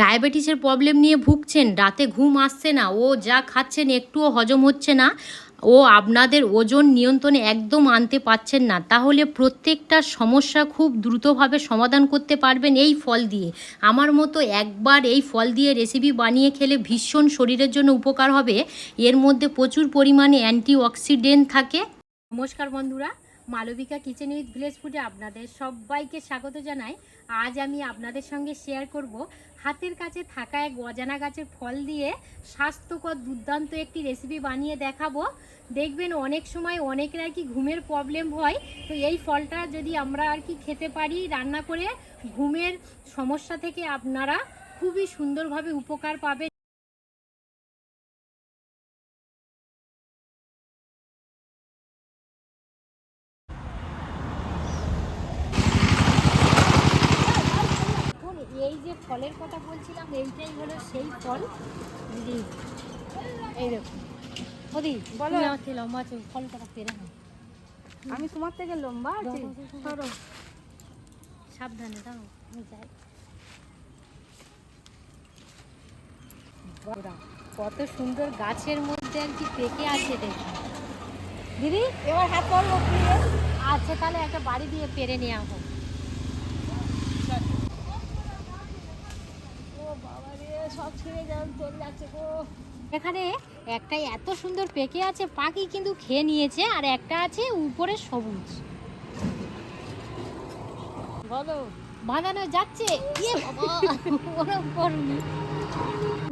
ডায়াবেটিসের প্রবলেম নিয়ে ভুগছেন, রাতে ঘুম আসছে না, ও যা খাচ্ছেন একটুও হজম হচ্ছে না, ও আপনাদের ওজন নিয়ন্ত্রণে একদম আনতে পারছেন না, তাহলে প্রত্যেকটা সমস্যা খুব দ্রুতভাবে সমাধান করতে পারবেন এই ফল দিয়ে। আমার মতো একবার এই ফল দিয়ে রেসিপি বানিয়ে খেলে ভীষণ শরীরের জন্য উপকার হবে, এর মধ্যে প্রচুর পরিমাণে অ্যান্টিঅক্সিডেন্ট থাকে। নমস্কার বন্ধুরা মালবিকা কিচেন উইথ ভিলেজ ফুডে আপনাদের সবাইকে স্বাগত জানাই। আজ আমি আপনাদের সঙ্গে শেয়ার করব হাতের কাছে থাকা এক অজানা গাছের ফল দিয়ে স্বাস্থ্যকর দুর্দান্ত একটি রেসিপি বানিয়ে দেখাবো। দেখবেন অনেক সময় অনেকের আর কি ঘুমের প্রবলেম হয়। তো এই ফলটা যদি আমরা আর কি খেতে পারি রান্না করে, ঘুমের সমস্যা থেকে আপনারা খুবই সুন্দরভাবে উপকার পাবেন এখন এই যে ফলের কথা বলছিলাম এইটাই হলো সেই ফল। দিদি এই দেখুন বলো। আমাকে লম্বা আছে ফল কটা পেরে নাও। আমি তোমার থেকে লম্বা আছি। সাবধানে দাও আমি যাই। কত সুন্দর গাছের মধ্যে আর কি পেকে আছে দেখুন দিদি এবার হাত করব আচ্ছা তাহলে একটা বাড়ি দিয়ে পেরে নিয়ে আসো ও বাবা রে সব ছেড়ে যান চলে যাচ্ছে গো এখানে একটা এত সুন্দর পেকে আছে, পাখি কিন্তু খেয়ে নিয়েছে, আর একটা আছে উপরে সবুজ। বাঁধানো যাচ্ছে? ইয়ে।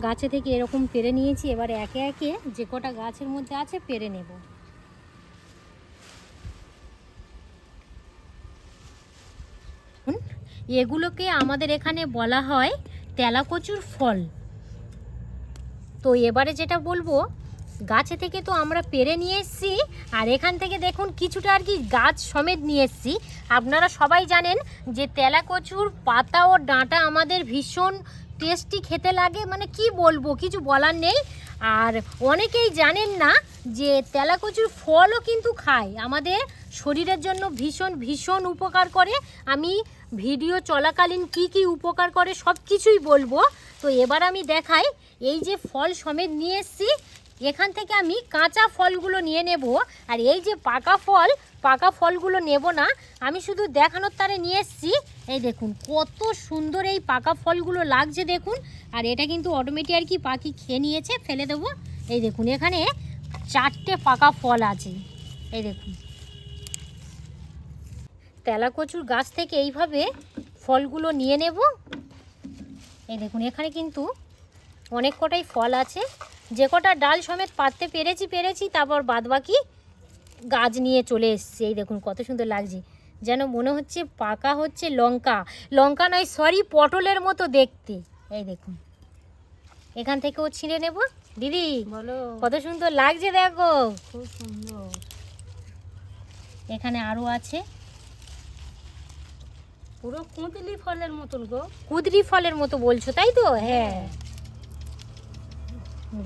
গাছে থেকে এরকম পেরে নিয়েছি, এবার একে একে যে কটা গাছের মধ্যে আছে পেরে নেব। এগুলোকে আমাদের এখানে বলা হয় তেলাকচুর ফল। তো এবারে যেটা বলব, গাছে থেকে তো আমরা পেরে নিয়ে এসেছি, আর এখান থেকে দেখুন কিছুটা আর কি গাছ সমেত নিয়ে এসেছি। আপনারা সবাই জানেন যে তেলাকচুর পাতা ও ডাঁটা আমাদের ভীষণ টেস্টি খেতে লাগে মানে কি বলব, কিছু বলার নেই। আর অনেকেই জানেন না যে তেলাকচুর ফলও কিন্তু খায়, আমাদের শরীরের জন্য ভীষণ ভীষণ উপকার করে। আমি ভিডিও চলাকালীন কি কি উপকার করে সব কিছুই বলব। তো এবার আমি দেখাই, এই যে ফল সমেত নিয়ে এসেছি, এখান থেকে আমি কাঁচা ফলগুলো নিয়ে নেব। আর এই যে পাকা ফল, পাকা ফলগুলো নেব না, আমি শুধু দেখানোর তারে নিয়ে এসেছি। এই দেখুন, কত সুন্দর এই পাকা ফলগুলো লাগছে দেখুন। আর এটা কিন্তু অটোমেটিক আর কি পাখি খেয়ে নিয়েছে, ফেলে দেবো। এই দেখুন, এখানে চারটে পাকা ফল আছে। এই দেখুন। তেলাকচুর গাছ থেকে এইভাবে ফলগুলো নিয়ে নেব। এই দেখুন এখানে কিন্তু অনেক কটাই ফল আছে। যে কটা ডাল সমেত পাততে পেরেছি পেরেছি তারপর বাদবাকি গাছ নিয়ে চলে এসছে। এই দেখুন কত সুন্দর লাগছে। যেন মনে হচ্ছে পাকা হচ্ছে লঙ্কা। লঙ্কা নয় সরি পটলের মতো দেখতে। এই দেখুন এখান থেকেও ছিঁড়ে নেব। দিদি বলো। কত সুন্দর লাগছে দেখো। খুব সুন্দর। এখানে আরও আছে। পুরো কুঁতলি ফলের মতন গো। কুদরি ফলের মতো বলছো তাই তো? হ্যাঁ।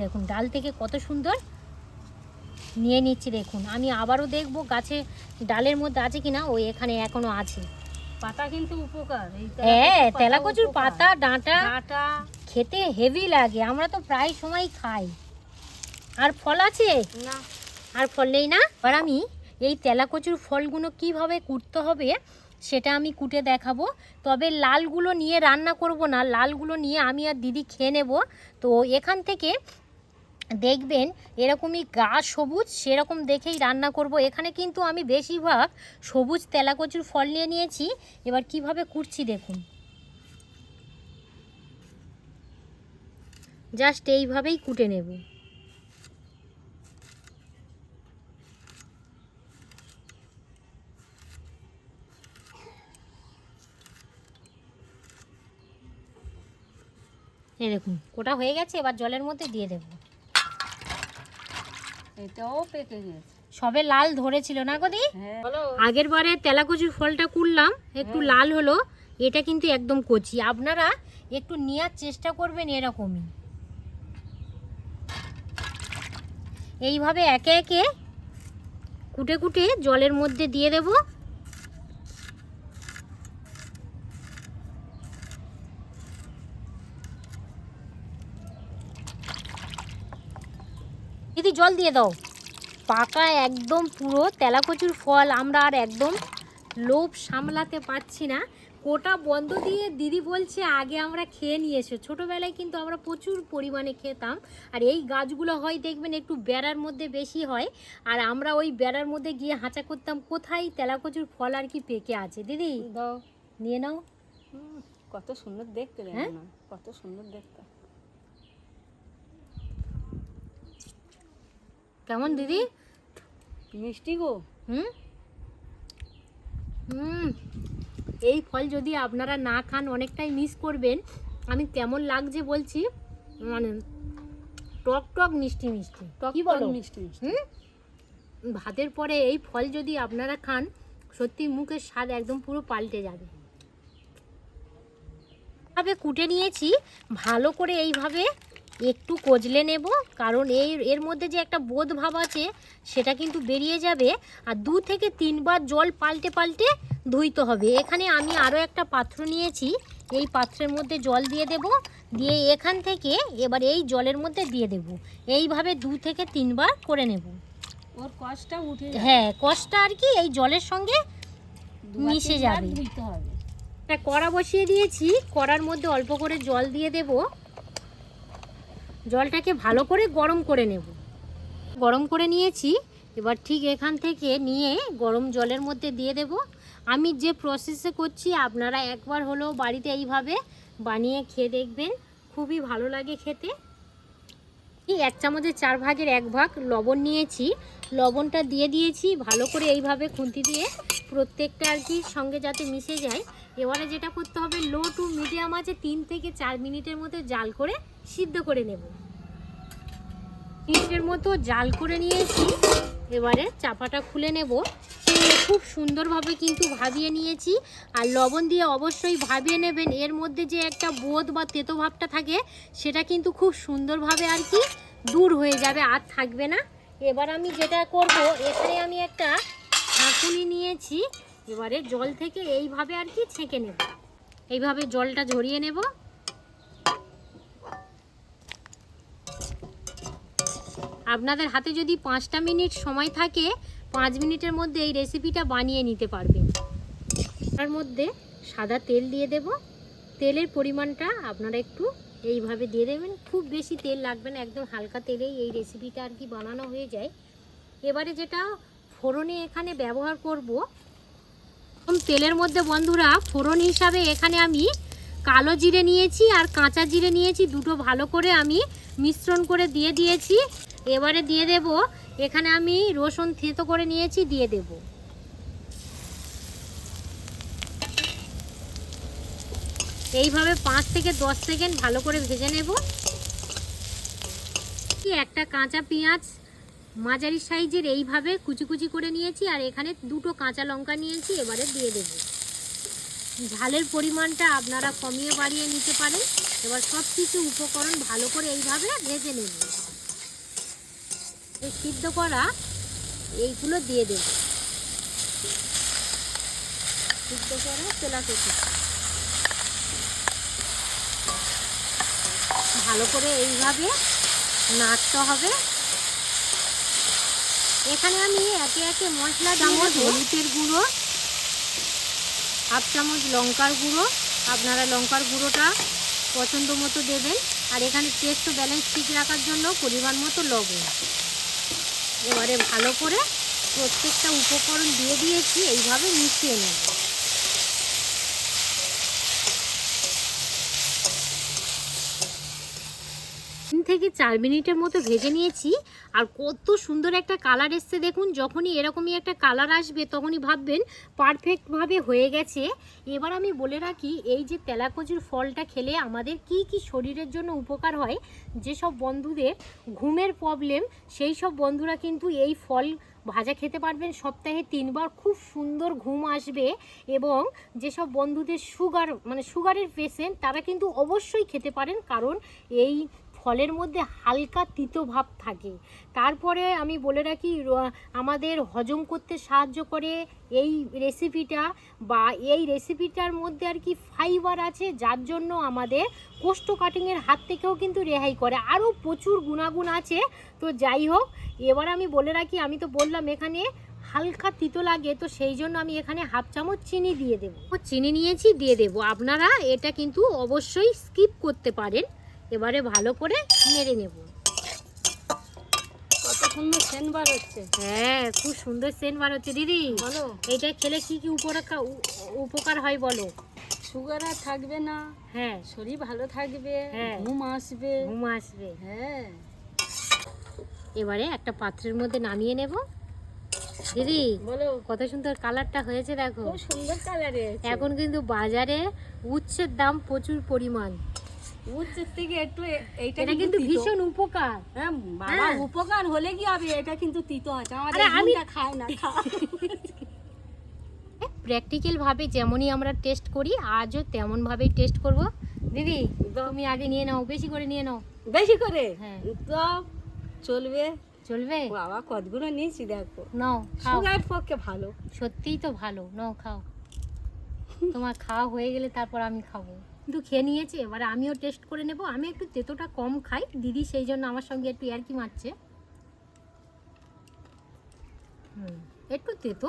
দেখুন ডাল থেকে কত সুন্দর। নিয়ে নিচ্ছি দেখুন। আমি আবারও দেখব গাছে ডালের মধ্যে আছে কিনা ওই এখানে এখনও আছে। পাতা কিন্তু উপকার এই হ্যাঁ তেলাকচুর উপকার। পাতা ডাঁটা। ডাঁটা। খেতে হেভি লাগে আমরা তো প্রায় সময় খাই। আর ফল আছে? না। আর ফল নেই না? আর আমি এই তেলাকচুর ফলগুলো কীভাবে কুটতে হবে সেটা আমি কুটে দেখাবো। তবে লালগুলো নিয়ে রান্না করব না, লালগুলো নিয়ে আমি আর দিদি খেয়ে নেব। তো এখান থেকে দেখবেন এরকমই গা সবুজ, সেরকম দেখেই রান্না করব। এখানে কিন্তু আমি বেশিরভাগ সবুজ তেলাকচুর ফল নিয়ে নিয়েছি। এবার কীভাবে কুটছি দেখুন। জাস্ট এইভাবেই কুটে নেব। এই দেখুন কোটা হয়ে গেছে এবার জলের মধ্যে দিয়ে দেব। এটাও পেকে গেছে। সবে লাল ধরেছিল না গদি হ্যাঁ। আগের বারে তেলাকুচুর ফলটা কুড়লাম একটু হ্যাঁ। লাল হলো এটা কিন্তু একদম কচি। আপনারা একটু নেওয়ার চেষ্টা করবেন এরকমই। এইভাবে একে একে কুটে কুটে জলের মধ্যে দিয়ে দেব। দিদি জল দিয়ে দাও। পাকা একদম পুরো তেলাকচুর ফল। আমরা আর একদম লোভ সামলাতে পারছি না। কোটা বন্ধ দিয়ে দিদি বলছে আগে আমরা খেয়ে নিয়ে এসো। ছোটোবেলায় কিন্তু আমরা প্রচুর পরিমাণে খেতাম। আর এই গাছগুলো হয় দেখবেন একটু বেড়ার মধ্যে বেশি হয়। আর আমরা ওই বেড়ার মধ্যে গিয়ে হাঁচা করতাম কোথায় তেলাকচুর ফল আর কি পেকে আছে? দিদি দাও। নিয়ে নাও। কত সুন্দর দেখতে দেখো হ্যাঁ? কত সুন্দর দেখতে। কেমন দিদি? মিষ্টি গো। হুম? হুম। এই ফল যদি আপনারা না খান অনেকটাই মিস করবেন। আমি কেমন লাগছে বলছি মানে টক টক মিষ্টি মিষ্টি। টক কি বলো? মিষ্টি মিষ্টি। হুম? ভাতের পরে এই ফল যদি আপনারা খান সত্যি মুখের স্বাদ একদম পুরো পাল্টে যাবে। ভাবে কুটে নিয়েছি ভালো করে এইভাবে একটু কজলে নেব কারণ এই এর মধ্যে যে একটা বোধ ভাব আছে সেটা কিন্তু বেরিয়ে যাবে। আর দু থেকে তিনবার জল পাল্টে পাল্টে ধুইতে হবে। এখানে আমি আরও একটা পাত্র নিয়েছি এই পাত্রের মধ্যে জল দিয়ে দেব। দিয়ে এখান থেকে এবার এই জলের মধ্যে দিয়ে দেব। এইভাবে দু থেকে তিনবার করে নেব। ওর কষটা উঠে হ্যাঁ কষটা আর কি এই জলের সঙ্গে মিশে যাবে। একটা কড়া বসিয়ে দিয়েছি কড়ার মধ্যে অল্প করে জল দিয়ে দেব। জলটাকে ভালো করে গরম করে নেব। গরম করে নিয়েছি, এবার ঠিক এখান থেকে নিয়ে গরম জলের মধ্যে দিয়ে দেব। আমি যে প্রসেসে করছি, আপনারা একবার হলেও বাড়িতে এইভাবে বানিয়ে খেয়ে দেখবেন, খুবই ভালো লাগে খেতে। এক চামচের চার ভাগের এক ভাগ লবণ নিয়েছি, লবণটা দিয়ে দিয়েছি, ভালো করে এইভাবে খুন্তি দিয়ে প্রত্যেকটা আর কি সঙ্গে যাতে মিশে যায় এবারে যেটা করতে হবে, লো টু মিডিয়াম আছে তিন থেকে চার মিনিটের মতো জাল করে সিদ্ধ করে নেব। মিনিটের মতো জাল করে নিয়েছি, এবারে চাপাটা খুলে নেব। খুব সুন্দরভাবে কিন্তু ভাবিয়ে নিয়েছি, আর লবণ দিয়ে অবশ্যই ভাবিয়ে নেবেন। এর মধ্যে যে একটা বোধ বা তেতো ভাবটা থাকে, সেটা কিন্তু খুব সুন্দরভাবে আর কি দূর হয়ে যাবে, আর থাকবে না। এবার আমি যেটা করব, এখানে আমি একটা ছাঁকুনি নিয়েছি। এবারে জল থেকে এইভাবে আর কি ছেঁকে নেব। এইভাবে জলটা ঝরিয়ে নেব। আপনাদের হাতে যদি পাঁচটা মিনিট সময় থাকে, পাঁচ মিনিটের মধ্যে এই রেসিপিটা বানিয়ে নিতে পারবেন। তার মধ্যে সাদা তেল দিয়ে দেব। তেলের পরিমাণটা আপনারা একটু এইভাবে দিয়ে দেবেন। খুব বেশি তেল লাগবে না, একদম হালকা তেলেই এই রেসিপিটা আর কি বানানো হয়ে যায়। এবারে যেটা ফোড়নে এখানে ব্যবহার করব তেলের মধ্যে বন্ধুরা ফোড়ন হিসাবে এখানে আমি কালো জিরে নিয়েছি আর কাঁচা জিরে নিয়েছি, দুটো ভালো করে আমি মিশ্রণ করে দিয়ে দিয়েছি। এবারে দিয়ে দেব, এখানে আমি রসুন থেতো করে নিয়েছি, দিয়ে দেব। এইভাবে পাঁচ থেকে দশ সেকেন্ড ভালো করে ভেজে নেব। একটা কাঁচা পেঁয়াজ মাঝারি সাইজের এইভাবে কুচি কুচি করে নিয়েছি আর এখানে দুটো কাঁচা লঙ্কা নিয়েছি, এবারে দিয়ে দেব। ঝালের পরিমাণটা আপনারা কমিয়ে বাড়িয়ে নিতে পারেন। এবার সব কিছু উপকরণ ভালো করে এইভাবে ভেজে নেব। সিদ্ধ করা এইগুলো দিয়ে দেব। সিদ্ধ করা তেলা কুচি ভালো করে এইভাবে নাড়তে হবে। এখানে আমি একে একে মশলা চামচ হলুদের গুঁড়ো হাফ চামচ লঙ্কার গুঁড়ো আপনারা লঙ্কার গুঁড়োটা পছন্দ মতো দেবেন। আর এখানে টেস্ট ব্যালেন্স ঠিক রাখার জন্য পরিমাণ মতো লবণ। এবারে ভালো করে প্রত্যেকটা উপকরণ দিয়ে দিয়েছি এইভাবে মিশিয়ে নেব। থেকে চার মিনিটের মতো ভেজে নিয়েছি। আর কত সুন্দর একটা কালার এসছে দেখুন, যখনই এরকমই একটা কালার আসবে, তখনই ভাববেন পারফেক্টভাবে হয়ে গেছে। এবার আমি বলে রাখি, এই যে তেলাকচুর ফলটা খেলে আমাদের কি কি শরীরের জন্য উপকার হয়, যেসব বন্ধুদের ঘুমের প্রবলেম সেই সব বন্ধুরা কিন্তু এই ফল ভাজা খেতে পারবেন। সপ্তাহে তিনবার খুব সুন্দর ঘুম আসবে এবং যেসব বন্ধুদের সুগার মানে সুগারের পেশেন্ট তারা কিন্তু অবশ্যই খেতে পারেন। কারণ এই ফলের মধ্যে হালকা তিতো ভাব থাকে। তারপরে আমি বলে রাখি আমাদের হজম করতে সাহায্য করে এই রেসিপিটা বা এই রেসিপিটার মধ্যে আর কি ফাইবার আছে, যার জন্য আমাদের কোষ্ঠকাঠিন্যের হাত থেকেও কিন্তু রেহাই করে। আরও প্রচুর গুণাগুণ আছে। তো যাই হোক, এবার আমি বলে রাখি, আমি তো বললাম এখানে হালকা তিতো লাগে, তো সেই জন্য আমি এখানে হাফ চামচ চিনি দিয়ে দেবো। চিনি নিয়েছি, দিয়ে দেবো। আপনারা এটা কিন্তু অবশ্যই স্কিপ করতে পারেন। এবারে ভালো করে নেড়ে নেব। কত সুন্দর সেন বার হচ্ছে। হ্যাঁ খুব সুন্দর সেন্ট বার হচ্ছে দিদি। বলো। এইটা খেলে কি কি উপকার উপকার হয় বলো? সুগার আর থাকবে না। হ্যাঁ। শরীর ভালো থাকবে হ্যাঁ। ঘুম আসবে। ঘুম আসবে। হ্যাঁ। এবারে একটা পাত্রের মধ্যে নামিয়ে নেব। দিদি বলো। কত সুন্দর কালারটা হয়েছে দেখো। খুব সুন্দর কালারে এখন কিন্তু বাজারে উচ্ছের দাম প্রচুর পরিমাণ। উচ্চের থেকে একটু এইটা কিন্তু ভীষণ উপকার। হ্যাঁ বাবা। হ্যাঁ। উপকার হলে কি হবে? এটা কিন্তু তিতো আছে। আমাদের আমি- খায় না খায়। প্র্যাকটিক্যাল ভাবে যেমনই আমরা টেস্ট করি আজও তেমন ভাবেই টেস্ট করব। দিদি তুমি আগে নিয়ে নাও বেশি করে নিয়ে নাও। বেশি করে? হ্যাঁ। তো চলবে। চলবে? বাবা কতগুলো নিয়েছি দেখো। নাও সুগার পক্ষে ভালো। সত্যিই তো ভালো। নাও খাও। তোমার খাওয়া হয়ে গেলে তারপর আমি খাব। কিন্তু খেয়ে নিয়েছে এবারে আমিও টেস্ট করে নেব। আমি একটু তেতোটা কম খাই দিদি সেই জন্য আমার সঙ্গে একটু ইয়ার্কি মারছে। হুম একটু তেতো।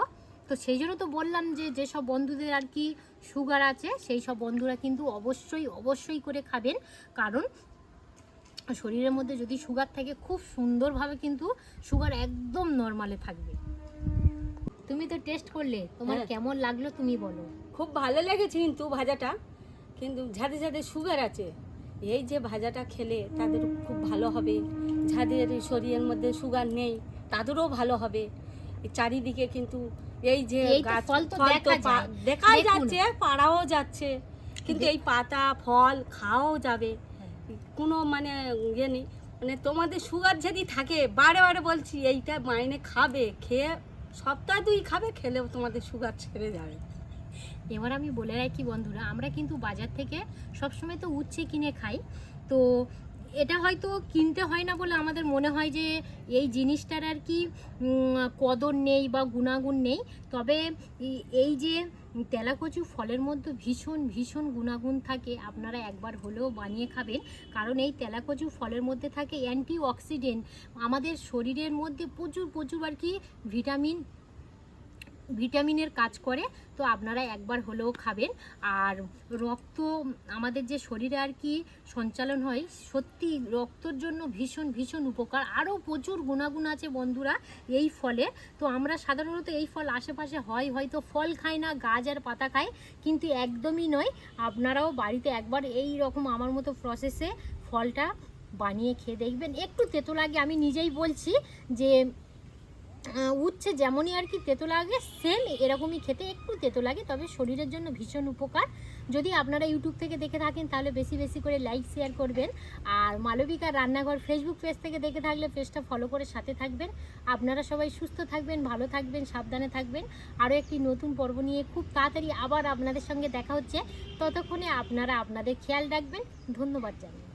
তো সেই জন্য তো বললাম যে যেসব বন্ধুদের আর কি সুগার আছে সেই সব বন্ধুরা কিন্তু অবশ্যই অবশ্যই করে খাবেন। কারণ শরীরের মধ্যে যদি সুগার থাকে খুব সুন্দরভাবে কিন্তু সুগার একদম নর্মালে থাকবে। তুমি তো টেস্ট করলে তোমার হ্যাঁ। কেমন লাগল তুমি বলো। খুব ভালো লেগেছে কিন্তু ভাজাটা। কিন্তু যাদের যাদের সুগার আছে। এই যে ভাজাটা খেলে তাদের খুব ভালো হবে। যাদের শরীরের মধ্যে সুগার নেই তাদেরও ভালো হবে। চারিদিকে কিন্তু এই যে গাছ ফল তো দেখা দেখাই যাচ্ছে পাড়াও যাচ্ছে। কিন্তু এই পাতা ফল খাওয়াও যাবে। কোনো মানে ইয়ে নেই। মানে তোমাদের সুগার যদি থাকে বারে বারে বলছি এইটা মাইনে খাবে খেয়ে সপ্তাহ দুই খাবে খেলেও তোমাদের সুগার ছেড়ে যাবে। এবার আমি বলে রাখি বন্ধুরা, আমরা কিন্তু বাজার থেকে সবসময় তো উচ্ছে কিনে খাই। তো এটা হয়তো কিনতে হয় না বলে আমাদের মনে হয় যে এই জিনিসটার আর কি কদর নেই বা গুণাগুণ নেই। তবে এই- যে তেলাকচু ফলের মধ্যে ভীষণ ভীষণ গুণাগুণ থাকে, আপনারা একবার হলেও বানিয়ে খাবেন। কারণ এই তেলাকচু ফলের মধ্যে থাকে অ্যান্টি অক্সিডেন্ট আমাদের শরীরের মধ্যে প্রচুর প্রচুর আর কি ভিটামিন ভিটামিনের কাজ করে, তো আপনারা একবার হলেও খাবেন। আর রক্ত, আমাদের যে শরীরে আর কি সঞ্চালন হয়, সত্যি রক্তর জন্য ভীষণ ভীষণ উপকার। আরও প্রচুর গুণাগুণ আছে বন্ধুরা এই ফলে। তো আমরা সাধারণত এই ফল আশেপাশে হয়, হয়তো ফল খাই না, গাছ আর পাতা খাই, কিন্তু একদমই নয়। আপনারাও বাড়িতে একবার এই রকম আমার মতো প্রসেসে ফলটা বানিয়ে খেয়ে দেখবেন। একটু তেতো লাগে আমি নিজেই বলছি যে উচ্ছে যেমনই আর কি তেতো লাগে সেম এরকমই খেতে একটু তেতো লাগে, তবে শরীরের জন্য ভীষণ উপকার। যদি আপনারা ইউটিউব থেকে দেখে থাকেন, তাহলে বেশি বেশি করে লাইক শেয়ার করবেন। আর মালবিকা রান্নাঘর ফেসবুক পেজ থেকে দেখে থাকলে পেজটা ফলো করে সাথে থাকবেন। আপনারা সবাই সুস্থ থাকবেন, ভালো থাকবেন, সাবধানে থাকবেন। আরও একটি নতুন পর্ব নিয়ে খুব তাড়াতাড়ি আবার আপনাদের সঙ্গে দেখা হচ্ছে। ততক্ষণে আপনারা আপনাদের খেয়াল রাখবেন। ধন্যবাদ জানাই